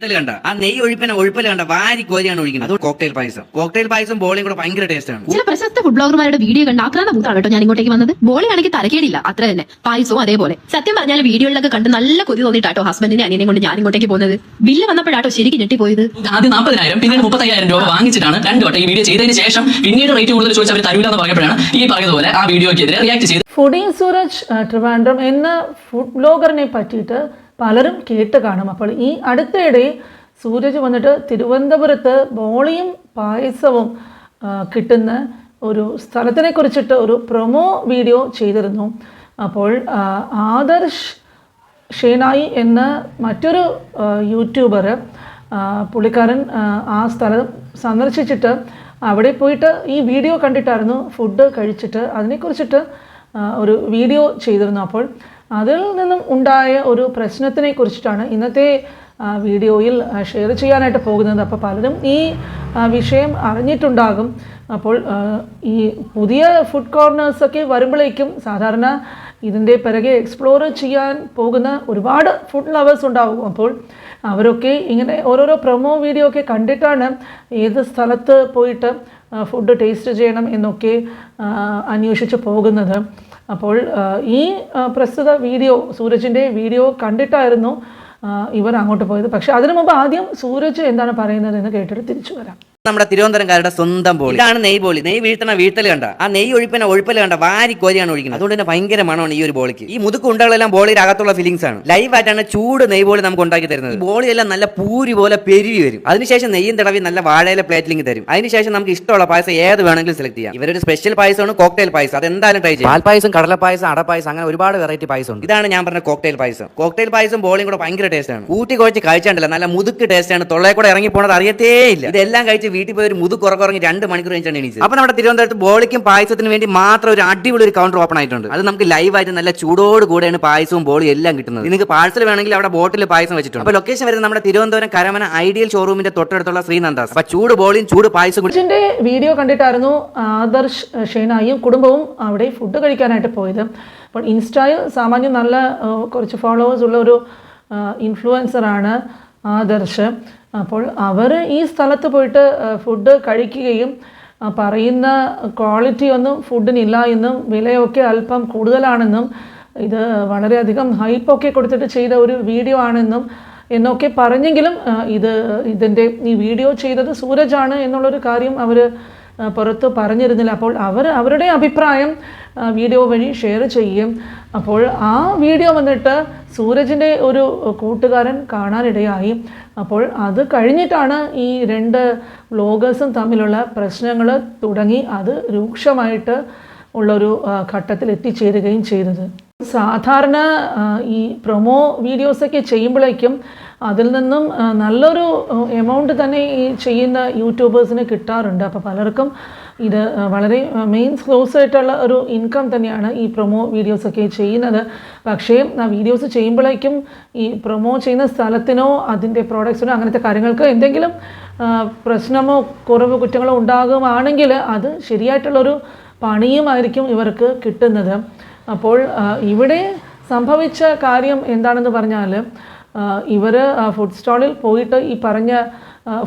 കണ്ട. ആ നെയ്യ് ഒഴിപ്പിനെ ഒഴിപ്പൽ കണ്ട വാരി കോരിയാണ് ഒഴിക്കുന്നത്. അത് കോക്ടെയിൽ പായസം. കോക്ടെയിൽ പായസം ബോളിയും കൂടെ ഭയങ്കര ടേസ്റ്റ് ആണ്. ചില പ്രശസ്ത ഫുഡ് ബ്ലോഗർമാരുടെ വീഡിയോ കണ്ട് ആക്രാന്ത മൂത്താണ് കേട്ടോ ഞാൻ ഇങ്ങോട്ടേക്ക് വന്നത്. ബോളി ആണെങ്കിൽ തലക്കേടില്ല അത്ര തന്നെ. പായസവും അതേപോലെ. സത്യം പറഞ്ഞാൽ വീഡിയോയിലൊക്കെ കണ്ട് നല്ല കൊതി തോന്നിട്ടാട്ടോ ഹസ്ബൻഡിനെ അനിയനെ കൊണ്ട് ഞാൻ ഇങ്ങോട്ടേക്ക് പോകുന്നത്. ബില്ല് വന്നപ്പോഴാട്ടോ ശരിക്കും ഞെട്ടിപ്പോയത്. ആദ്യം നാൽപ്പതിനായിരം പിന്നീട് മുപ്പത്തയ്യായിരം രൂപ വാങ്ങിച്ചിട്ടാണ് രണ്ട് വട്ടം ഈ വീഡിയോ ചെയ്തതിന് ശേഷം പിന്നീട് റേറ്റ് കൂടുതൽ ചോദിച്ച് അവർ തരൂല എന്ന് പറഞ്ഞപ്പോഴാണ് ഈ പറഞ്ഞതുപോലെ ആ വീഡിയോയ്ക്കെതിരെ റിയാക്ട് ചെയ്ത് ഫുഡി സൂരജ് ട്രിവാൻഡ്രം എന്ന ഫുഡ് ബ്ലോഗറിനെ പറ്റിയിട്ട് പലരും കേട്ട് കാണും. അപ്പോൾ ഈ അടുത്തിടെ സൂരജ് വന്നിട്ട് തിരുവനന്തപുരത്ത് ബോളിയും പായസവും കിട്ടുന്ന ഒരു സ്ഥലത്തിനെ കുറിച്ചിട്ട് ഒരു പ്രൊമോ വീഡിയോ ചെയ്തിരുന്നു. അപ്പോൾ ആദർശ് ഷേനായി എന്ന മറ്റൊരു യൂട്യൂബർ പുള്ളിക്കാരൻ ആ സ്ഥലം സന്ദർശിച്ചിട്ട് അവിടെ പോയിട്ട് ഈ വീഡിയോ കണ്ടിട്ടായിരുന്നു ഫുഡ് കഴിച്ചിട്ട് അതിനെക്കുറിച്ചിട്ട് ഒരു വീഡിയോ ചെയ്തിരുന്നു. അപ്പോൾ അതിൽ നിന്നും ഉണ്ടായ ഒരു പ്രശ്നത്തിനെ കുറിച്ചിട്ടാണ് ഇന്നത്തെ വീഡിയോയിൽ ഷെയർ ചെയ്യാനായിട്ട് പോകുന്നത്. അപ്പോൾ പലരും ഈ വിഷയം അറിഞ്ഞിട്ടുണ്ടാകും. അപ്പോൾ ഈ പുതിയ ഫുഡ് കോർണേഴ്സൊക്കെ വരുമ്പോഴേക്കും സാധാരണ ഇതിന്റെ പിറകെ എക്സ്പ്ലോർ ചെയ്യാൻ പോകുന്ന ഒരുപാട് ഫുഡ് ലവേഴ്സ് ഉണ്ടാകും അപ്പോൾ അവരൊക്കെ ഇങ്ങനെ ഓരോരോ പ്രൊമോ വീഡിയോ ഒക്കെ കണ്ടിട്ടാണ് ഏത് സ്ഥലത്ത് പോയിട്ട് ഫുഡ് ടേസ്റ്റ് ചെയ്യണം എന്നൊക്കെ അന്വേഷിച്ച് പോകുന്നത്. അപ്പോൾ ഈ പ്രസ്തുത വീഡിയോ സൂരജിന്റെ വീഡിയോ കണ്ടിട്ടായിരുന്നു ഇവർ അങ്ങോട്ട് പോയത്. പക്ഷേ അതിനു മുമ്പ് ആദ്യം സൂരജ് എന്താണ് പറയുന്നത് എന്ന് കേട്ടിട്ട് തിരിച്ചു വരാം. നമ്മുടെ തിരുവനന്തപുരംകാരുടെ സ്വന്തം ബോളി ഇതാണ് നെയ്യ് ബോളി നെയ്യ് വീഴ്ത്തണ വീഴ്ത്തൽ കണ്ട. ആ നെയ് ഒഴിപ്പന ഒഴിപ്പൽ കണ്ട വാരി കോരിയാണ് ഒഴിക്കുന്നത്. അതുകൊണ്ട് തന്നെ ഭയങ്കര മണമാണ് ഈ ഒരു ബോളിക്ക് ഈ മുതുക്ക് ഉണ്ടകളെല്ലാം ബോളിയുടെ അകത്തുള്ള ഫീലിംഗ്സ് ആണ്. ലൈവ് ആയിട്ടാണ് ചൂട് നെയ്യ് ബോളി നമുക്ക് ഉണ്ടാക്കി തരുന്നത്. ബോളിയെല്ലാം നല്ല പൂരി പോലെ പെരുവി വരും. അതിനുശേഷം നെയ്യും തടവി നല്ല വാഴയിലെ പ്ലേറ്റിലിംഗ് തരും. അതിനുശേഷം നമുക്ക് ഇഷ്ടമുള്ള പായസം ഏത് വേണമെങ്കിലും സെലക്ട് ചെയ്യാം. ഇവരൊരു സ്പെഷ്യൽ പായസമാണ് കോക്ടെയിൽ പായസം. അത് എന്തായാലും ട്രൈ ചെയ്യാം. പാൽപ്പായസം കടലപ്പായസം അടപ്പായസം അങ്ങനെ ഒരുപാട് വെറൈറ്റി പായസം ഉണ്ട് ഇതാണ് ഞാൻ പറഞ്ഞ കോക്ടെയിൽ പായസം. കോക്ടെയിൽ പായസം ബോളിയും കൂടെ ഭയങ്കര ടേസ്റ്റ് ആണ്. കൂട്ടി കുഴച്ച് കഴിച്ചാണ്ടല്ല നല്ല മുതുക്ക് ടേസ്റ്റ് ആണ്. തൊള്ളയെ കൂടെ ഇറങ്ങി പോണത് അറിയത്തേ ഇല്ല. ഇതെല്ലാം കഴിച്ച് വീട്ടിൽ പോയി ഒരു മുതുക്ക് ഉറങ്ങി രണ്ട് മണിക്കൂർ കഴിഞ്ഞാണ് എണീച്ചത്. അപ്പോൾ നമ്മുടെ തിരുവനന്തപുരത്ത് ബോളിക്കും പായസത്തിന് വേണ്ടി മാത്രം ഒരു അടിപൊളി ഒരു കൗണ്ടർ ഓപ്പൺ ആയിട്ടുണ്ട്. അത് നമുക്ക് ലൈവായിട്ട് നല്ല ചൂടോട് കൂടെയാണ് പായസവും ബോളിയും എല്ലാം കിട്ടുന്നത്. നിങ്ങൾക്ക് പാഴ്സൽ വേണമെങ്കിൽ അവിടെ ബോട്ടിൽ പായസം വെച്ചിട്ടുണ്ട്. അപ്പോൾ ലൊക്കേഷൻ വരുന്നത് നമ്മുടെ തിരുവനന്തപുരം കരമന ഐഡിയൽ ഷോറൂമിന്റെ തൊട്ടടുത്തുള്ള ശ്രീനന്ദാസ്. അപ്പോൾ ചൂട് ബോളിയും ചൂട് പായസവും കൂടി വീഡിയോ കണ്ടിട്ടായിരുന്നു ആദർശ് ഷെയ്നായും കുടുംബവും അവിടെ ഫുഡ് കഴിക്കാനായിട്ട് പോയത്. അപ്പോൾ ഇൻസ്റ്റയിൽ സാമാന്യം നല്ല കുറച്ച് ഫോളോവേഴ്സ് ഉള്ള ഒരു ഇൻഫ്ലുവൻസറാണ് ആദർശ്. അപ്പോൾ അവർ ഈ സ്ഥലത്ത് പോയിട്ട് ഫുഡ് കഴിക്കുകയും പറയുന്ന ക്വാളിറ്റി ഒന്നും ഫുഡിനില്ല എന്നും വിലയൊക്കെ അല്പം കൂടുതലാണെന്നും ഇത് വളരെയധികം ഹൈപ്പൊക്കെ കൊടുത്തിട്ട് ചെയ്ത ഒരു വീഡിയോ ആണെന്നും എന്നൊക്കെ പറഞ്ഞെങ്കിലും ഇത് ഇതിന്റെ ഈ വീഡിയോ ചെയ്തത് സൂരജാണ് എന്നുള്ളൊരു കാര്യം അവർ പുറത്ത് പറഞ്ഞിരുന്നില്ല. അപ്പോൾ അവർ അവരുടെ അഭിപ്രായം വീഡിയോ വഴി ഷെയർ ചെയ്യും. അപ്പോൾ ആ വീഡിയോ വന്നിട്ട് സൂരജിന്റെ ഒരു കൂട്ടുകാരൻ കാണാനിടയായി. അപ്പോൾ അത് കഴിഞ്ഞിട്ടാണ് ഈ രണ്ട് വ്ലോഗേഴ്സും തമ്മിലുള്ള പ്രശ്നങ്ങൾ തുടങ്ങി. അത് രൂക്ഷമായിട്ട് ഉള്ളൊരു ഘട്ടത്തിൽ എത്തിച്ചേരുകയും ചെയ്തത്. സാധാരണ ഈ പ്രൊമോ വീഡിയോസൊക്കെ ചെയ്യുമ്പോഴേക്കും അതിൽ നിന്നും നല്ലൊരു എമൗണ്ട് തന്നെ ഈ ചെയ്യുന്ന യൂട്യൂബേഴ്സിന് കിട്ടാറുണ്ട്. അപ്പോൾ പലർക്കും ഇത് വളരെ മെയിൻ സോഴ്സ് ആയിട്ടുള്ള ഒരു ഇൻകം തന്നെയാണ് ഈ പ്രൊമോ വീഡിയോസൊക്കെ ചെയ്യുന്നത്. പക്ഷേ ആ വീഡിയോസ് ചെയ്യുമ്പോഴേക്കും ഈ പ്രൊമോ ചെയ്യുന്ന സ്ഥലത്തിനോ അതിന്റെ പ്രോഡക്റ്റ്സിനോ അങ്ങനത്തെ കാര്യങ്ങൾക്ക് എന്തെങ്കിലും പ്രശ്നമോ കുറവ് കുറ്റങ്ങളോ ഉണ്ടാകുകയാണെങ്കിൽ അത് ശരിയായിട്ടുള്ളൊരു പണിയുമായിരിക്കും ഇവർക്ക് കിട്ടുന്നത്. അപ്പോൾ ഇവിടെ സംഭവിച്ച കാര്യം എന്താണെന്ന് പറഞ്ഞാൽ ഇവർ ഫുഡ് സ്റ്റാളിൽ പോയിട്ട് ഈ പറഞ്ഞ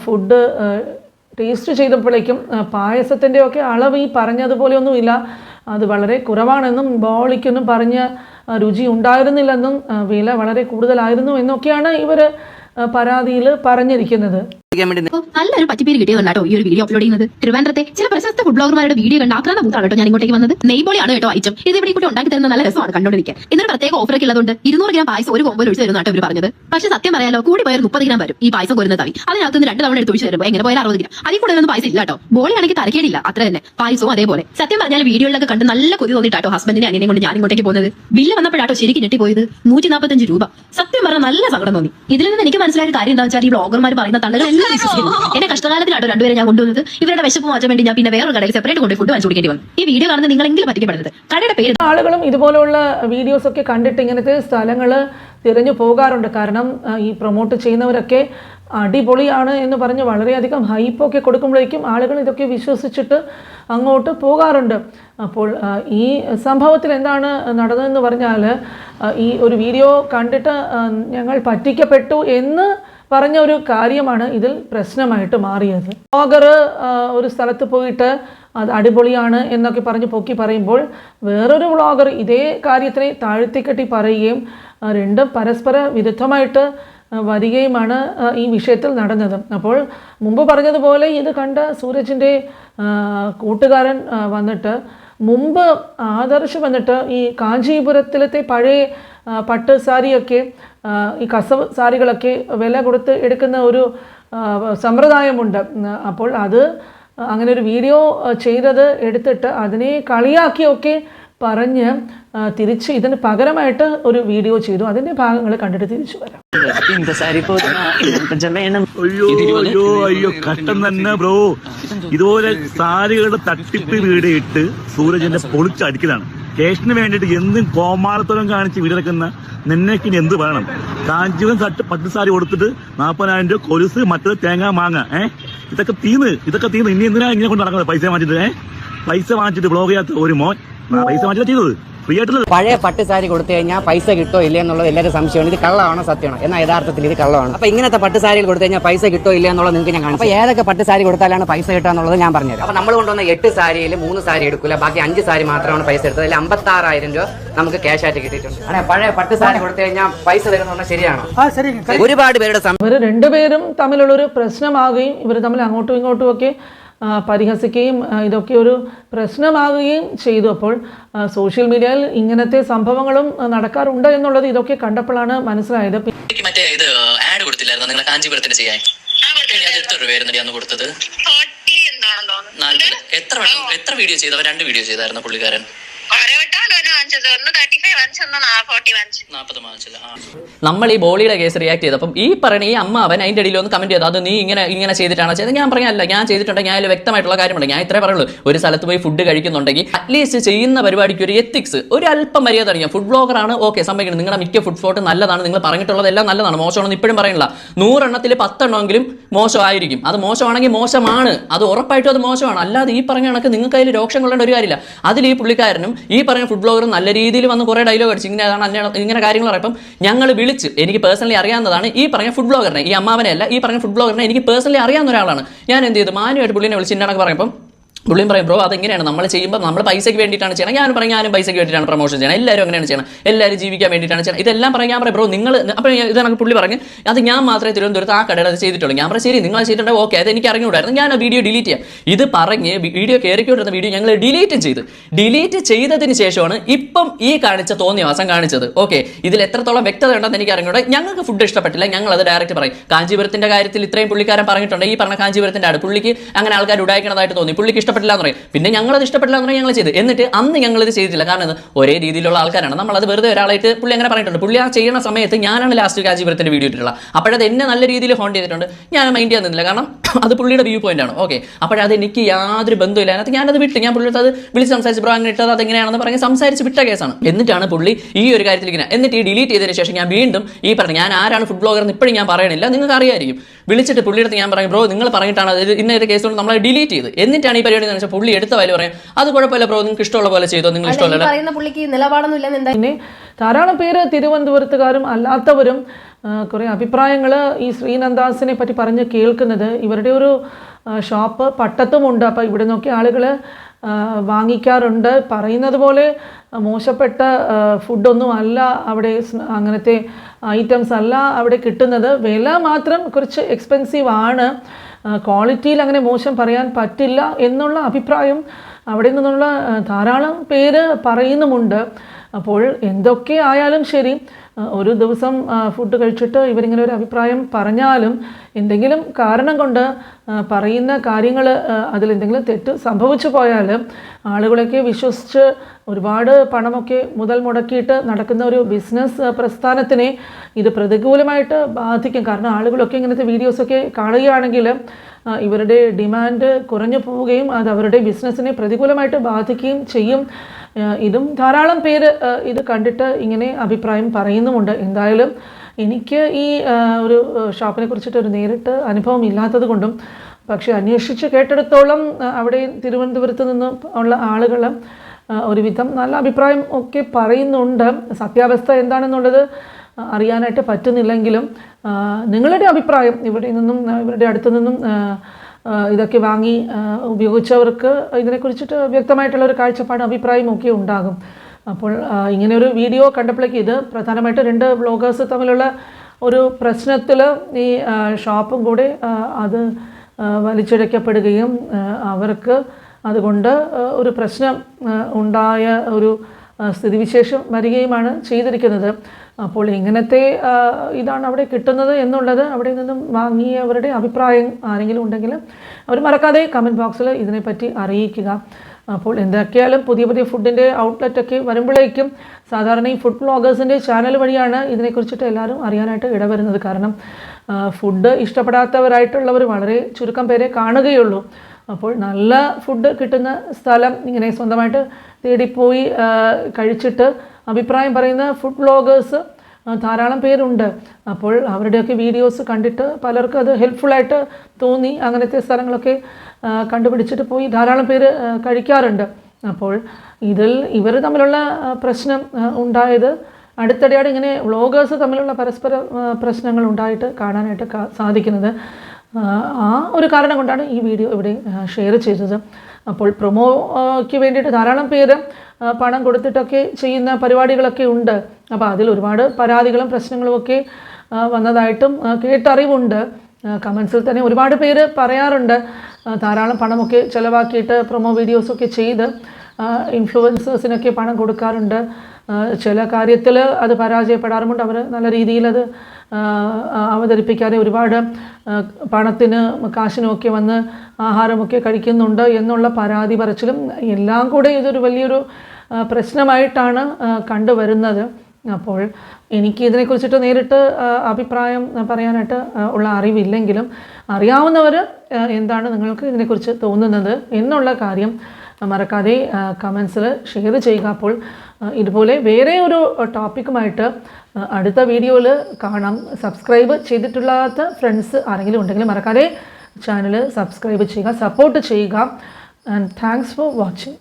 ഫുഡ് ടേസ്റ്റ് ചെയ്തപ്പോഴേക്കും പായസത്തിന്റെ ഒക്കെ അളവ് ഈ പറഞ്ഞതുപോലെയൊന്നുമില്ല. അത് വളരെ കുറവാണെന്നും ബോളിക്കൊന്നും പറഞ്ഞ രുചി ഉണ്ടായിരുന്നില്ലെന്നും വില വളരെ കൂടുതലായിരുന്നു എന്നൊക്കെയാണ് ഇവർ പരാതിയിൽ പറഞ്ഞിരിക്കുന്നത്. കഴിക്കാൻ വേണ്ടി നല്ലൊരു പറ്റിപ്പേര് കിട്ടിയതുകൊണ്ടാട്ടോ ഈ ഒരു വീഡിയോ അപ്ലോഡ് ചെയ്യുന്നത്. തിരുവനന്തപുരത്തെ ചില പ്രശസ്ത ഫുഡ് ബ്ലോഗർമാരുടെ വീഡിയോ കണ്ട് ആക്രാന്ത മൂത്താണ് കേട്ടോ ഞാൻ ഇങ്ങോട്ടേക്ക് വന്നത്. നെയ്ബോളിയാണ് കേട്ടോ ഐറ്റം. ഇത് ഇവിടെ കൂടി ഉണ്ടാക്കി തരുന്ന നല്ല രസമാണ് കണ്ടോണ്ടിരിക്കാൻ. ഇന്നൊരു പ്രത്യേക ഓഫറൊക്കെ ഉള്ളതുകൊണ്ട് ഇരുന്നൂറ് ഗ്രാം പായസം ഒരു കോമ്പോ ഒഴിച്ച് തരുന്ന അവർ പറഞ്ഞത്. പക്ഷേ സത്യം പറയാലോ കൂടി പോയാൽ മുപ്പത് ഗ്രാം വരും. ഈ പായസം കൊരുന്ന തവി. അതിനകത്ത് നിന്ന് രണ്ട് തവണ എടുത്ത് ഒഴിച്ച് തരുമ്പോൾ എങ്ങനെ പോയാൽ അറുപത് ഗ്രാം അതിൽ കൂടെ ഒന്നും പായസം ഇല്ല കേട്ടോ. ബോളിയാണെങ്കിൽ തലക്കേടില്ല അത്ര തന്നെ. പായസവും അതേപോലെ. സത്യം പറഞ്ഞാൽ വീഡിയോയിലൊക്കെ കണ്ട് നല്ല കൊതി തോന്നിട്ടോ ഹസ്ബൻഡിനെ അനിയനെ കൊണ്ട് ഞാൻ ഇങ്ങോട്ടേക്ക് പോകുന്നത്. ബില്ല് വന്നപ്പോഴാട്ടോ ശരിക്കും ഞെട്ടിപ്പോയത്. നൂറ്റി നാൽപ്പത്തഞ്ച് രൂപ. സത്യം പറഞ്ഞാൽ നല്ല സങ്കടം തോന്നി. ഇതിൽ നിന്ന് എനിക്ക് മനസ്സിലായ കാര്യം എന്താ വെച്ചാൽ ഈ ബ്ലോഗർമാർ പറയുന്ന തള്ളുകൾ എല്ലാം വിശ്വസിക്കുന്നു എന്നെ കഷ്ടകാലത്തിലാട്ടോ രണ്ടുപേരെ ഞാൻ കൊണ്ടുവന്നത്. ഇവരുടെ വിശപ്പ് മാറ്റാൻ വേണ്ടി ഞാൻ പിന്നെ വേറൊരു കടയിൽ സെപ്പറേറ്റ് കൊണ്ട് ഫുഡ് വാങ്ങിച്ചു കൊടുക്കേണ്ടി വന്നു. ഈ വീഡിയോ കാണുന്ന നിങ്ങളെങ്കിലും പറ്റിക്കപ്പെടുന്നത്. കടയുടെ പേര് ആളുകളും ഇതുപോലുള്ള വീഡിയോസ് ഒക്കെ കണ്ടിട്ട് ഇങ്ങനത്തെ സ്ഥലങ്ങൾ തിരഞ്ഞു പോകാറുണ്ട്. കാരണം ഈ പ്രൊമോട്ട് ചെയ്യുന്നവരൊക്കെ അടിപൊളിയാണ് എന്ന് പറഞ്ഞ് വളരെയധികം ഹൈപ്പൊക്കെ കൊടുക്കുമ്പോഴേക്കും ആളുകൾ ഇതൊക്കെ വിശ്വസിച്ചിട്ട് അങ്ങോട്ട് പോകാറുണ്ട്. അപ്പോൾ ഈ സംഭവത്തിൽ എന്താണ് നടന്നതെന്ന് പറഞ്ഞാൽ ഈ ഒരു വീഡിയോ കണ്ടിട്ട് ഞങ്ങൾ പറ്റിക്കപ്പെട്ടു എന്ന് പറഞ്ഞ ഒരു കാര്യമാണ് ഇതിൽ പ്രശ്നമായിട്ട് മാറിയത്. ബ്ലോഗർ ഒരു സ്ഥലത്ത് പോയിട്ട് അത് അടിപൊളിയാണ് എന്നൊക്കെ പറഞ്ഞ് പൊക്കി പറയുമ്പോൾ വേറൊരു വ്ളോഗർ ഇതേ കാര്യത്തിനെ താഴ്ത്തിക്കെട്ടി പറയുകയും രണ്ടും പരസ്പര വിരുദ്ധമായിട്ട് വരികയുമാണ് ഈ വിഷയത്തിൽ നടന്നത്. അപ്പോൾ മുമ്പ് പറഞ്ഞതുപോലെ ഇത് കണ്ട സൂരജിന്റെ കൂട്ടുകാരൻ വന്നിട്ട് മുമ്പ് ആദർശ് വന്നിട്ട് ഈ കാഞ്ചീപുരത്തിലത്തെ പഴയ പട്ട് സാരിയൊക്കെ ഈ കസവ് സാരികളൊക്കെ വില കൊടുത്ത് എടുക്കുന്ന ഒരു സമ്പ്രദായമുണ്ട്. അപ്പോൾ അത് അങ്ങനെ ഒരു വീഡിയോ ചെയ്തത് എടുത്തിട്ട് അതിനെ കളിയാക്കിയൊക്കെ പറഞ്ഞ് തിരിച്ച് ഇതിന് പകരമായിട്ട് ഒരു വീഡിയോ ചെയ്തു. അതിന്റെ ഭാഗങ്ങൾ കണ്ടിട്ട് തിരിച്ചു വരാം. അയ്യോ അയ്യോ കട്ടൻ തന്നെ ബ്രോ. ഇതുപോലെ സാരികളുടെ തട്ടിപ്പ് വീട് ഇട്ട് സൂരജിന്റെ പൊളിച്ചടിക്കലാണ്. കേഷിന് വേണ്ടിയിട്ട് എന്തും കോമാളത്തരം കാണിച്ച് വീടിറക്കുന്ന നിന്നേക്കിന് എന്ത് വേണം? കാഞ്ചീപുരം തട്ട് പട്ട് സാരി കൊടുത്തിട്ട് നാൽപ്പതിനായിരം രൂപ കൊലുസ് മറ്റത് തേങ്ങ മാങ്ങ ഏഹ് ഇതൊക്കെ തീന്ന് ഇതൊക്കെ തീന്ന്. ഇനി എന്തിനാ ഇങ്ങനെ കൊണ്ട് നടക്കുന്നത്? പൈസ വാങ്ങിച്ചിട്ട് ഏഹ് പൈസ വാങ്ങിച്ചിട്ട് ബ്ലോഗ് ചെയ്യാത്ത ഒരു മോൻ. പൈസ വാങ്ങിച്ചിട്ട് ചെയ്തത്? ഫ്രീ പഴയ പട്ട് സാരി കൊടുത്തു കഴിഞ്ഞാൽ പൈസ കിട്ടോ ഇല്ല എന്നുള്ളത് എല്ലാവരും സംശയമാണ്. ഇത് കള്ളമാണോ സത്യമാണോ? എന്നാൽ യഥാർത്ഥത്തിൽ ഇത് കള്ളമാണ്. അപ്പൊ ഇങ്ങനത്തെ പട്ട് സാരികൾ കൊടുത്തു കഴിഞ്ഞാൽ പൈസ കിട്ടോ ഇല്ല എന്നുള്ളത് നിങ്ങൾക്ക് ഞാൻ കാണാം അപ്പൊ ഏതൊക്കെ പട്ട് സാരി കൊടുത്താലാണ് പൈസ കിട്ടുക എന്നുള്ളത് ഞാൻ പറഞ്ഞുതരാം അപ്പൊ നമ്മൾ കൊണ്ടുവന്ന എട്ട് സാരിയിൽ മൂന്ന് സാരി എടുക്കില്ല ബാക്കി അഞ്ച് സാരി മാത്രമാണ് പൈസ എടുത്തത്. അതിൽ അമ്പത്തി ആറായിരം രൂപ നമുക്ക് ക്യാഷ് ആയിട്ട് കിട്ടിയിട്ടുണ്ട്. അതെ പഴയ പട്ട് സാരി കൊടുത്തു കഴിഞ്ഞാൽ പൈസ തരുന്ന ശരിയാണോ? ഒരുപാട് പേരുടെ ഇവർ രണ്ടുപേരും തമ്മിലുള്ളൊരു പ്രശ്നമാകുകയും ഇവർ തമ്മിൽ അങ്ങോട്ടും ഇങ്ങോട്ടും ഒക്കെ പരിഹസിക്കുകയും ഇതൊക്കെ ഒരു പ്രശ്നമാകുകയും ചെയ്തു. അപ്പോൾ സോഷ്യൽ മീഡിയയിൽ ഇങ്ങനത്തെ സംഭവങ്ങളും നടക്കാറുണ്ട് എന്നുള്ളത് ഇതൊക്കെ കണ്ടപ്പോഴാണ് മനസ്സിലായത്. മറ്റേ ഇത് ആഡ് കൊടുത്തില്ലായിരുന്നു? ചെയ്യാൻ. എത്ര രൂപയായിരുന്നു അന്ന് കൊടുത്തത്? എത്ര എത്ര വീഡിയോ ചെയ്തവ രണ്ട് വീഡിയോ ചെയ്തായിരുന്നു പുള്ളിക്കാരൻ. നമ്മൾ ഈ ബോളിയുടെ കേസ് റിയാക്ട് ചെയ്തപ്പം ഈ പറഞ്ഞ ഈ അമ്മ അവൻ അതിന്റെ ഇടയിൽ ഒന്ന് കമന്റ് ചെയ്തു. അത് നീ ഇങ്ങനെ ഇങ്ങനെ ചെയ്തിട്ടാണ് ചെയ്തത്? ഞാൻ പറഞ്ഞല്ല ഞാൻ ചെയ്തിട്ടുണ്ടെങ്കിൽ ഞാൻ വ്യക്തമായിട്ടുള്ള കാര്യമുണ്ട്. ഞാൻ ഇത്രേ പറയുള്ളൂ. ഒരു സ്ഥലത്ത് പോയി ഫുഡ് കഴിക്കുന്നുണ്ടെങ്കിൽ അറ്റ്ലീസ്റ്റ് ചെയ്യുന്ന പരിപാടിക്ക് ഒരു എത്തിക്സ് ഒരു അല്പം മര്യാദ അറിയാം ഫുഡ് ബ്ലോഗർ ആണ്. ഓക്കെ സംഭവിക്കുന്നത് നിങ്ങളുടെ മിക്ക ഫുഡ് ഫോട്ട് നല്ലതാണ്. നിങ്ങൾ പറഞ്ഞിട്ടുള്ളതെല്ലാം നല്ലതാണ്. മോശമാണെന്ന് ഇപ്പോഴും പറയണില്ല നൂറെണ്ണത്തിൽ പത്തെണ്ണമെങ്കിലും മോശമായിരിക്കും. അത് മോശമാണെങ്കിൽ മോശമാണ്. അത് ഉറപ്പായിട്ടും അത് മോശമാണ്. അല്ലാതെ ഈ പറഞ്ഞ കണക്ക് നിങ്ങൾക്ക് അതിൽ രോക്ഷം കൊള്ളേണ്ട ഒരു കാര്യമില്ല. അതിൽ ഈ പുള്ളിക്കാരനും ഈ പറഞ്ഞ ഫുഡ് ബ്ലോഗറും നല്ല രീതിയിൽ വന്ന് കുറേ ഡയലോഗ് അടിച്ച്. ഇങ്ങനെ ഇങ്ങനെ കാര്യങ്ങൾ പറയപ്പം ഞങ്ങൾ വിളിച്ച് എനിക്ക് പേഴ്സണലി അറിയാവുന്നതാണ് ഈ പറഞ്ഞ ഫുഡ് ബ്ലോഗറിനെ ഈ അമ്മാവനെ അല്ല ഈ പറഞ്ഞ ഫുഡ് ബ്ലോഗറിനെ എനിക്ക് പേഴ്സണലി അറിയാവുന്ന ഒരാളാണ്. ഞാൻ എന്ത് ചെയ്തു? മാനുമായിട്ട് പുള്ളിനെ വിളിച്ച് ഇന്നാണൊക്കെ പറയുമ്പം പുള്ളിയും പറയും ബ്രോ അതെങ്ങനെയാണ്? നമ്മൾ ചെയ്യുമ്പോൾ നമ്മൾ പൈസയ്ക്ക് വേണ്ടിയിട്ടാണ് ചെയ്യണം ഞാനും പറയും ഞാനും പൈസയ്ക്ക് വേണ്ടിയിട്ടാണ് പ്രൊമോഷൻ ചെയ്യണം എല്ലാവരും അങ്ങനെയാണ് ചെയ്യണം എല്ലാവരും ജീവിക്കാൻ വേണ്ടിയിട്ടാണ് ചെയ്യണം ഇതെല്ലാം പറയും ഞാൻ പറയും ബ്രോ നിങ്ങൾ അപ്പോൾ ഇത് എനിക്ക് പുള്ളി പറഞ്ഞ് അത് ഞാൻ മാത്രമേ തിരുവനന്തപുരത്ത് ആ കടയിൽ അത് ചെയ്തിട്ടുള്ളൂ. ഞാൻ പറയും ശരി നിങ്ങൾ ചെയ്തിട്ടുണ്ടെങ്കിൽ ഓക്കെ അത് എനിക്ക് അറിഞ്ഞുകൂടായിരുന്നു. ഞാൻ ആ വീഡിയോ ഡിലീറ്റ് ചെയ്യാം. ഇത് പറഞ്ഞ് വീഡിയോ കയറിക്കൊണ്ടിരുന്ന വീഡിയോ ഞങ്ങൾ ഡിലീറ്റ് ചെയ്ത്. ഡിലീറ്റ് ചെയ്തതിന് ശേഷമാണ് ഇപ്പം ഈ കാണിച്ച തോന്നിയവാസം കാണിച്ചത്. ഓക്കെ ഇതിൽ എത്രത്തോളം വ്യക്തത ഉണ്ടെന്ന് എനിക്ക് അറിഞ്ഞൂടെ. ഞങ്ങൾക്ക് ഫുഡ് ഇഷ്ടപ്പെട്ടില്ല. ഞങ്ങൾ അത് ഡയറക്റ്റ് പറയും. കാഞ്ചീപുരത്തിന്റെ കാര്യത്തിൽ ഇത്രയും പുള്ളിക്കാരൻ പറഞ്ഞിട്ടുണ്ട്. ഈ പറഞ്ഞ കാഞ്ചീപുരത്തിന്റെ ആട്. പുള്ളിക്ക് അങ്ങനെ ആൾക്കാർ ഉടായിക്കണതായിട്ട് തോന്നി. പുള്ളിക്ക് ഇഷ്ടപ്പെട്ടില്ല എന്ന് പറയും. പിന്നെ അത് ഇഷ്ടപ്പെട്ടില്ല എന്ന് പറയും ഞങ്ങൾ ചെയ്ത്. എന്നിട്ട് അന്ന് ഞങ്ങൾ ഇത് ചെയ്തിട്ടില്ല. കാരണം ഒരേ രീതിയിലുള്ള ആൾക്കാരാണ്. നമ്മൾ അത് വെറുതെ ഒരാളായിട്ട് പുള്ളി അങ്ങനെ പറഞ്ഞിട്ടുണ്ട്. പുള്ളി ആ ചെയ്യുന്ന സമയത്ത് ഞാനാണ് ലാസ്റ്റ് കാഞ്ചീപുരത്തിന്റെ വീഡിയോ ഇട്ടിട്ടുള്ള അപ്പോഴത് എന്നെ നല്ല രീതിയിൽ ഹോൺ ചെയ്തിട്ടുണ്ട്. ഞാൻ മൈൻഡ് ചെയ്യാൻ നിന്നില്ല. കാരണം അത് പുള്ളിയുടെ വ്യൂ പോയിന്റ് ആണ്. ഓക്കെ അപ്പോഴത് എനിക്ക് യാതൊരു ബന്ധമില്ല അതിനകത്ത് ഞാനത് വിട്ട്. ഞാൻ പുള്ളിയുടെ അത് വിളിച്ച് സംസാരിച്ച് ബ്രോ അങ്ങനെ ഇട്ടത് അതെങ്ങനെയാണെന്ന് പറഞ്ഞ് സംസാരിച്ച് വിട്ട കേസാണ്. എന്നിട്ടാണ് പുള്ളി ഈ ഒരു കാര്യത്തിൽ ഇങ്ങനെ എന്നിട്ട് ഈ ഡിലീറ്റ് ചെയ്തതിന് ശേഷം ഞാൻ വീണ്ടും ഈ പറഞ്ഞു ഞാൻ ആരാണ് ഫുഡ് ബ്ലോഗർ എന്ന് ഇപ്പോഴും ഞാൻ പറയണില്ല. നിങ്ങൾക്ക് അറിയായിരിക്കും വിളിച്ചിട്ട് പുള്ളിയെടുത്ത് ഞാൻ പറയും ബ്രോ നിങ്ങൾ പറഞ്ഞിട്ടാണ് അത് ഇന്ന ഒരു കേസ് കൊണ്ട് നമ്മൾ ഡിലീറ്റ് ചെയ്ത്. എന്നിട്ടാണ് ഈ പരിപാടി എന്ന് വെച്ചാൽ പുള്ളി എടുത്ത വയൽ പറയും. അത് കുഴപ്പമില്ല ബ്രോ നിങ്ങൾക്ക് ഇഷ്ടമുള്ള പോലെ ചെയ്തോ നിങ്ങൾ ഇഷ്ടമുള്ള പുള്ളിക്ക് പിന്നെ ധാരാളം പേര് തിരുവനന്തപുരത്തുകാരും അല്ലാത്തവരും കുറേ അഭിപ്രായങ്ങൾ ഈ ശ്രീനന്ദാസിനെ പറ്റി പറഞ്ഞ് കേൾക്കുന്നത്. ഇവരുടെ ഒരു ഷോപ്പ് പട്ടത്തുമുണ്ട്. അപ്പോൾ ഇവിടെ നോക്കിയ ആളുകൾ വാങ്ങിക്കാറുണ്ട്. പറയുന്നത് പോലെ മോശപ്പെട്ട ഫുഡൊന്നും അല്ല അവിടെ അങ്ങനത്തെ ഐറ്റംസ് അല്ല അവിടെ കിട്ടുന്നത്. വില മാത്രം കുറച്ച് എക്സ്പെൻസീവ് ആണ്. ക്വാളിറ്റിയിൽ അങ്ങനെ മോശം പറയാൻ പറ്റില്ല എന്നുള്ള അഭിപ്രായം അവിടെ നിന്നുള്ള ധാരാളം പേര് പറയുന്നുമുണ്ട്. അപ്പോൾ എന്തൊക്കെ ആയാലും ശരി ഒരു ദിവസം ഫുഡ് കഴിച്ചിട്ട് ഇവരിങ്ങനെ ഒരു അഭിപ്രായം പറഞ്ഞാലും എന്തെങ്കിലും കാരണം കൊണ്ട് പറയുന്ന കാര്യങ്ങൾ അതിലെന്തെങ്കിലും തെറ്റ് സംഭവിച്ചു പോയാൽ ആളുകളൊക്കെ വിശ്വസിച്ച് ഒരുപാട് പണമൊക്കെ മുതൽ മുടക്കിയിട്ട് നടക്കുന്ന ഒരു ബിസിനസ് പ്രസ്ഥാനത്തിനെ ഇത് പ്രതികൂലമായിട്ട് ബാധിക്കും. കാരണം ആളുകളൊക്കെ ഇങ്ങനത്തെ വീഡിയോസൊക്കെ കാണുകയാണെങ്കിൽ ഇവരുടെ ഡിമാൻഡ് കുറഞ്ഞു പോവുകയും അത് അവരുടെ ബിസിനസ്സിനെ പ്രതികൂലമായിട്ട് ബാധിക്കുകയും ചെയ്യും. ഇതും ധാരാളം പേര് ഇത് കണ്ടിട്ട് ഇങ്ങനെ അഭിപ്രായം പറയുന്നുമുണ്ട്. എന്തായാലും എനിക്ക് ഈ ഒരു ഷോപ്പിനെ കുറിച്ചിട്ട് ഒരു നേരിട്ട് അനുഭവം ഇല്ലാത്തത് കൊണ്ടും പക്ഷേ അന്വേഷിച്ച് കേട്ടെടുത്തോളം അവിടെ തിരുവനന്തപുരത്ത് നിന്ന് ഉള്ള ആളുകൾ ഒരുവിധം നല്ല അഭിപ്രായം ഒക്കെ പറയുന്നുണ്ട്. സത്യാവസ്ഥ എന്താണെന്നുള്ളത് അറിയാനായിട്ട് പറ്റുന്നില്ലെങ്കിലും നിങ്ങളുടെ അഭിപ്രായം ഇവിടെ നിന്നും ഇവരുടെ അടുത്തു നിന്നും ഇതൊക്കെ വാങ്ങി ഉപയോഗിച്ചവർക്ക് ഇതിനെക്കുറിച്ചിട്ട് വ്യക്തമായിട്ടുള്ള ഒരു കാഴ്ചപ്പാട് അഭിപ്രായം ഒക്കെ ഉണ്ടാകും. അപ്പോൾ ഇങ്ങനെ ഒരു വീഡിയോ കണ്ടപ്പോഴേക്ക് ഇത് പ്രധാനമായിട്ട് രണ്ട് ബ്ലോഗേഴ്സ് തമ്മിലുള്ള ഒരു പ്രശ്നത്തിൽ ഈ ഷോപ്പും കൂടി അത് വലിച്ചിഴക്കപ്പെടുകയും അവർക്ക് അതുകൊണ്ട് ഒരു പ്രശ്നം ഉണ്ടായ ഒരു സ്ഥിതിവിശേഷം വരികയുമാണ് ചെയ്തിരിക്കുന്നത്. അപ്പോൾ ഇങ്ങനത്തെ ഇതാണ് അവിടെ കിട്ടുന്നത് എന്നുള്ളത് അവിടെ നിന്നും വാങ്ങിയവരുടെ അഭിപ്രായം ആരെങ്കിലും ഉണ്ടെങ്കിൽ അവർ മറക്കാതെ കമന്റ് ബോക്സിൽ ഇതിനെപ്പറ്റി അറിയിക്കുക. അപ്പോൾ എന്തൊക്കെയാലും പുതിയ പുതിയ ഫുഡിന്റെ ഔട്ട്ലെറ്റൊക്കെ വരുമ്പോഴേക്കും സാധാരണ ഈ ഫുഡ് ബ്ലോഗേഴ്സിന്റെ ചാനൽ വഴിയാണ് ഇതിനെക്കുറിച്ചിട്ട് എല്ലാവരും അറിയാനായിട്ട് ഇടവരുന്നത്. കാരണം ഫുഡ് ഇഷ്ടപ്പെടാത്തവരായിട്ടുള്ളവർ വളരെ ചുരുക്കം പേരെ കാണുകയുള്ളൂ. അപ്പോൾ നല്ല ഫുഡ് കിട്ടുന്ന സ്ഥലം ഇങ്ങനെ സ്വന്തമായിട്ട് തേടിപ്പോയി കഴിച്ചിട്ട് അഭിപ്രായം പറയുന്ന ഫുഡ് ബ്ലോഗേഴ്സ് ധാരാളം പേരുണ്ട്. അപ്പോൾ അവരുടെയൊക്കെ വീഡിയോസ് കണ്ടിട്ട് പലർക്കും അത് ഹെൽപ്ഫുള്ളായിട്ട് തോന്നി. അങ്ങനത്തെ സ്ഥലങ്ങളൊക്കെ കണ്ടുപിടിച്ചിട്ട് പോയി ധാരാളം പേര് കഴിക്കാറുണ്ട്. അപ്പോൾ ഇതിൽ ഇവർ തമ്മിലുള്ള പ്രശ്നം ഉണ്ടായത് അടുത്തിടെയാണ് ഇങ്ങനെ വ്ളോഗേഴ്സ് തമ്മിലുള്ള പരസ്പര പ്രശ്നങ്ങൾ ഉണ്ടായിട്ട് കാണാനായിട്ട് സാധിക്കുന്നത്. ആ, ഒരു കാരണം കൊണ്ടാണ് ഈ വീഡിയോ ഇവിടെ ഷെയർ ചെയ്തത്. അപ്പോൾ പ്രൊമോയ്ക്ക് വേണ്ടിയിട്ട് ധാരാളം പേര് പണം കൊടുത്തിട്ടൊക്കെ ചെയ്യുന്ന പരിപാടികളൊക്കെ ഉണ്ട്. അപ്പോൾ അതിൽ ഒരുപാട് പരാതികളും പ്രശ്നങ്ങളും ഒക്കെ വന്നതായിട്ടും കേട്ടറിവുണ്ട്. കമൻസിൽ തന്നെ ഒരുപാട് പേര് പറയാറുണ്ട്. ധാരാളം പണമൊക്കെ ചിലവാക്കിയിട്ട് പ്രൊമോ വീഡിയോസൊക്കെ ചെയ്ത് ഇൻഫ്ലുവൻസേഴ്സിനൊക്കെ പണം കൊടുക്കാറുണ്ട്. ചില കാര്യത്തിൽ അത് പരാജയപ്പെടാറുമുണ്ട്. അവർ നല്ല രീതിയിൽ അത് അവതരിപ്പിക്കാതെ ഒരുപാട് പണത്തിന് കാശിനുമൊക്കെ വന്ന് ആഹാരമൊക്കെ കഴിക്കുന്നുണ്ട് എന്നുള്ള പരാതി പറച്ചിലും എല്ലാം കൂടെ ഇതൊരു വലിയൊരു പ്രശ്നമായിട്ടാണ് കണ്ടുവരുന്നത്. അപ്പോൾ എനിക്ക് ഇതിനെക്കുറിച്ചിട്ട് നേരിട്ട് അഭിപ്രായം പറയാനായിട്ട് ഉള്ള അറിവില്ലെങ്കിലും അറിയാവുന്നവർ എന്താണ് നിങ്ങൾക്ക് ഇതിനെക്കുറിച്ച് തോന്നുന്നത് എന്നുള്ള കാര്യം മറക്കാതെ കമൻസിൽ ഷെയർ ചെയ്യുക. അപ്പോൾ ഇതുപോലെ വേറെ ഒരു ടോപ്പിക്കുമായിട്ട് അടുത്ത വീഡിയോയിൽ കാണാം. സബ്സ്ക്രൈബ് ചെയ്തിട്ടുള്ളാത്ത ഫ്രണ്ട്സ് ആരെങ്കിലും ഉണ്ടെങ്കിൽ മറക്കാതെ ചാനൽ സബ്സ്ക്രൈബ് ചെയ്യുക സപ്പോർട്ട് ചെയ്യുക. And thanks for watching